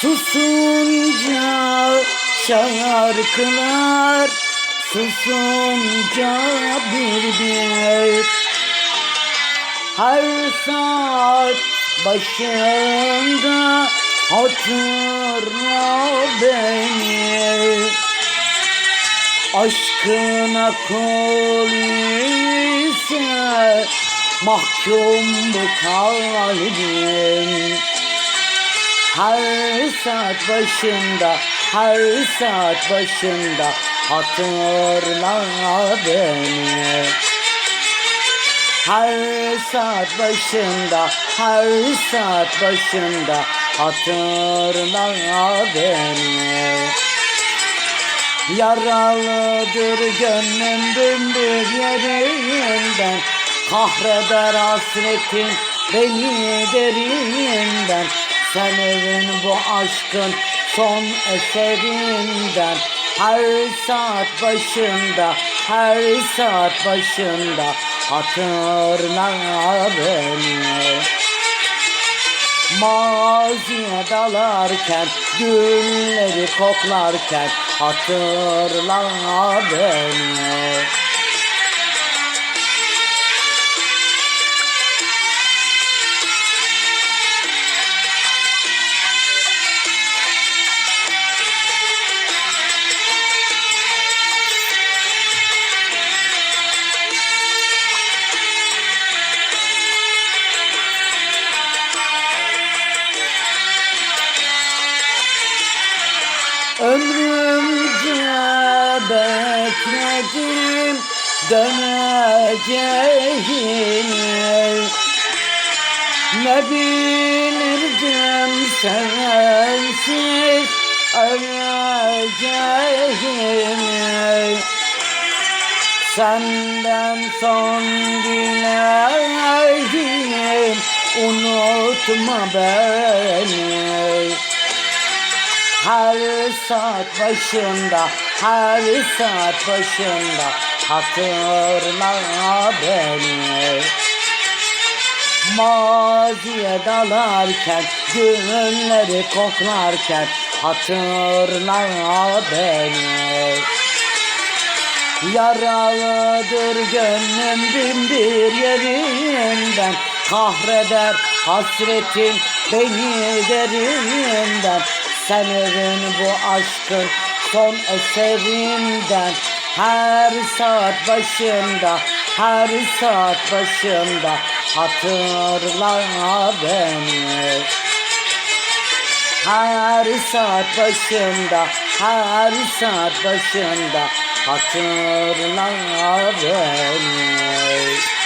Susunca şarkılar Susunca bir bir. Her saat başında Hatırla beni. Aşkına kul ise Mahkum bu kalbim her saat başında, her saat başında hatırla beni. Her saat başında, her saat başında hatırla beni. Yaralıdır gönlüm bümbür yerinden Kahreder hasretin beni derinden Sen evin bu aşkın son eserinden Her saat başında, her saat başında Hatırla beni Maziye dalarken, gülleri koklarken hatırla beni. Ömrümce bekledim döneceğini. Ne bilirdim sensiz öleceğimi Senden son dileğim unutma beni her saat başında, her saat başında hatırla beni. Maziye dalarken, günleri koklarken hatırla beni. Yaralıdır gönlüm bin bir yerinden Kahreder hasretin beni derinden Senin bu aşkın son eserinden Her saat başında, her saat başında Hatırla beni her saat başında, her saat başında hatırla beni.